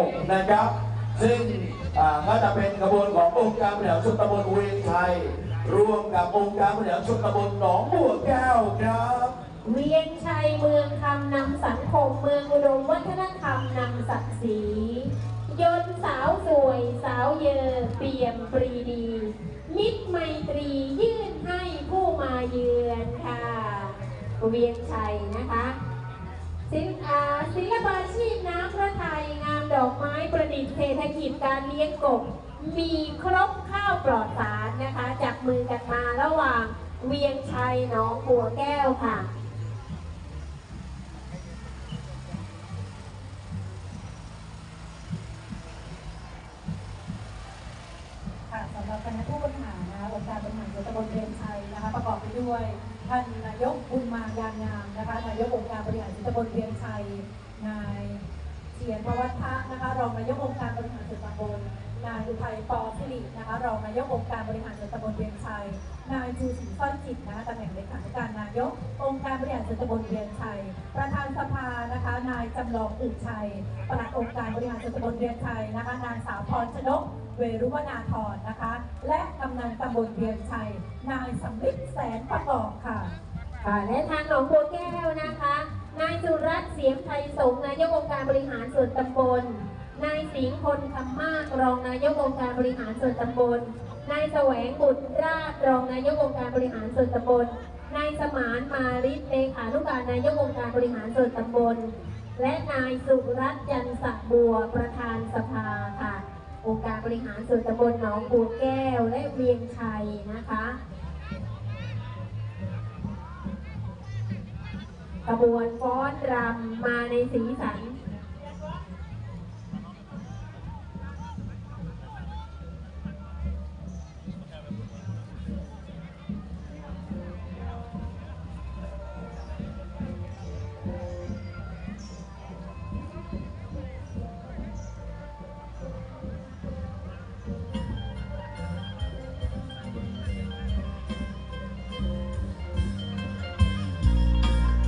6 นะครับ ซึ่งก็จะเป็นกระบวนขององค์การบริหารส่วนตำบลเวียงชัยร่วมกับองค์การบริหารส่วนตำบลหนองบัวแก้วครับเวียงชัยเมืองคำนำสังคมเมืองอุดมวัฒนธรรมนำศักดิ์ศรียนสาวสวยสาวเยอเปี่ยมปรีดี มิตรไมตรียื่นให้ผู้มาเยือนค่ะ เวียงชัยนะคะศิลปาชีพน้ำพระไทย ดอกไม้ประดิษฐ์เศรษฐกิจการเลี้ยงกบ มีครบข้าวปลอดสารนะคะจับมือกันมาระหว่างเวียงชัยหนองบัวแก้วค่ะค่ะสำหรับคณะผู้บริหารนะคะองค์การบริหารส่วนตำบลเรียนชัยนะคะ ประกอบไปด้วยท่านนายกบุญมายางงามนะคะนายกองค์การบริหารส่วนตำบลเรียนชัยนาย เชียนพวัฒนะนะคะรองนายกองค์การบริหารส่วนตำบลนายอุทัยปอสิรินะคะรองนายกองค์การบริหารส่วนตำบลเรียนชัย นายจูสินซ่อนจิตนะคะตำแหน่งเลขาธิการนายก องค์การบริหารส่วนตำบลเรียนชัย ประธานสภานะคะ นายจำลองอึ่งชัยปลัดองค์การบริหารส่วนตำบลเรียนชัยนะคะ นางสาวพรชนกเวรุวนาธรนะคะ และกำนันตำบลเวียงชัย นายสำลิดแสนประกอบค่ะค่ะและทางหนองบัวแก้วนะคะ ตน์เสียมไทยสงฆ์นายกองค์การบริหารส่วนตำบล นายสิงห์พลคำมากรองนายกองค์การบริหารส่วนตำบล นายแสวงบุตรราชรองนายกองค์การบริหารส่วนตำบล นายสมานมาริศเลขานุการนายกองค์การบริหารส่วนตำบล และนายสุรัตน์จันทร์ศักบัวประธานสภาค่ะ องค์การบริหารส่วนตำบลหนองบัวแก้วและเวียงชัยนะคะ ขบวนฟ้อนรำมาในสีสัน